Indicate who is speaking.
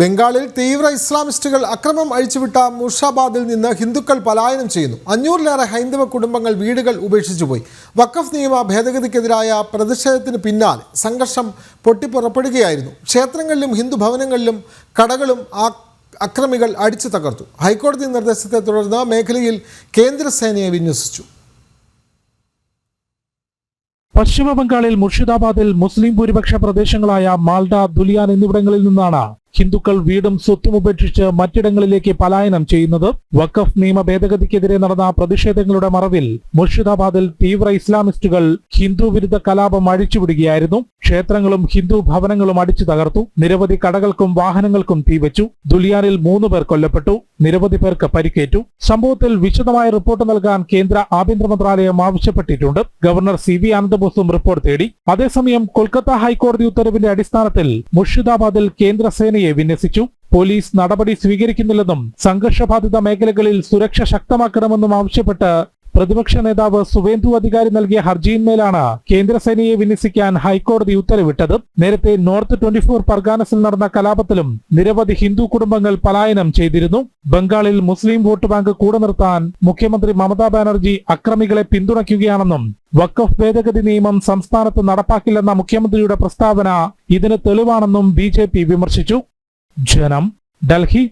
Speaker 1: ബംഗാളിൽ തീവ്ര ഇസ്ലാമിസ്റ്റുകൾ അക്രമം അഴിച്ചുവിട്ട മുർഷാബാദിൽ നിന്ന് ഹിന്ദുക്കൾ പലായനം ചെയ്യുന്നു. അഞ്ഞൂറിലേറെ ഹൈന്ദവ കുടുംബങ്ങൾ വീടുകൾ ഉപേക്ഷിച്ചുപോയി വഖഫ് നിയമ ഭേദഗതിക്കെതിരായ പ്രതിഷേധത്തിന് പിന്നാലെ സംഘർഷം പൊട്ടിപ്പുറപ്പെടുകയായിരുന്നു. ക്ഷേത്രങ്ങളിലും ഹിന്ദു ഭവനങ്ങളിലും കടകളും അക്രമികൾ അടിച്ചു തകർത്തു. ഹൈക്കോടതി നിർദ്ദേശത്തെ തുടർന്ന് മേഖലയിൽ കേന്ദ്രസേനയെ വിന്യസിച്ചു.
Speaker 2: പശ്ചിമ ബംഗാളിൽ മുർഷിദാബാദിൽ മുസ്ലിം ഭൂരിപക്ഷ പ്രദേശങ്ങളായ മാൽഡ ദുലിയാൻ എന്നിവിടങ്ങളിൽ നിന്നാണ് ഹിന്ദുക്കൾ വീടും സ്വത്തും ഉപേക്ഷിച്ച് മറ്റിടങ്ങളിലേക്ക് പലായനം ചെയ്യുന്നത് വഖഫ് നിയമ ഭേദഗതിക്കെതിരെ നടന്ന പ്രതിഷേധങ്ങളുടെ മറവിൽ മുർഷിദാബാദിൽ തീവ്ര ഇസ്ലാമിസ്റ്റുകൾ ഹിന്ദു വിരുദ്ധ കലാപം അഴിച്ചുവിടുകയായിരുന്നു. ക്ഷേത്രങ്ങളും ഹിന്ദു ഭവനങ്ങളും അടിച്ചു തകർത്തു. നിരവധി കടകൾക്കും വാഹനങ്ങൾക്കും തീവച്ചു ദുലിയാനിൽ മൂന്ന് പേർ കൊല്ലപ്പെട്ടു. നിരവധി പേർക്ക് പരിക്കേറ്റു. സംഭവത്തിൽ വിശദമായ റിപ്പോർട്ട് നൽകാൻ കേന്ദ്ര ആഭ്യന്തര മന്ത്രാലയം ആവശ്യപ്പെട്ടിട്ടുണ്ട്. ഗവർണർ സി വി ആനന്ദബോസും റിപ്പോർട്ട് തേടി. അതേസമയം കൊൽക്കത്ത ഹൈക്കോടതി ഉത്തരവിന്റെ അടിസ്ഥാനത്തിൽ മുർഷിദാബാദിൽ കേന്ദ്രസേനയെ വിന്യസിച്ചു. പോലീസ് നടപടി സ്വീകരിക്കുന്നില്ലെന്നും സംഘർഷബാധിത മേഖലകളിൽ സുരക്ഷ ശക്തമാക്കണമെന്നും ആവശ്യപ്പെട്ട് പ്രതിപക്ഷ നേതാവ് സുവേന്ദു അധികാരി നൽകിയ ഹർജിയിന്മേലാണ് കേന്ദ്രസേനയെ വിന്യസിക്കാൻ ഹൈക്കോടതി ഉത്തരവിട്ടത്. നേരത്തെ നോർത്ത് ട്വന്റി ഫോർ പർഗാനസിൽ നടന്ന കലാപത്തിലും നിരവധി ഹിന്ദു കുടുംബങ്ങൾ പലായനം ചെയ്തിരുന്നു. ബംഗാളിൽ മുസ്ലിം വോട്ട് ബാങ്ക് കൂടെ നിർത്താൻ മുഖ്യമന്ത്രി മമതാ ബാനർജി അക്രമികളെ പിന്തുണയ്ക്കുകയാണെന്നും വക്കഫ് ഭേദഗതി നിയമം സംസ്ഥാനത്ത് നടപ്പാക്കില്ലെന്ന മുഖ്യമന്ത്രിയുടെ പ്രസ്താവന ഇതിന് തെളിവാണെന്നും ബി വിമർശിച്ചു. ജനം ഡൽഹി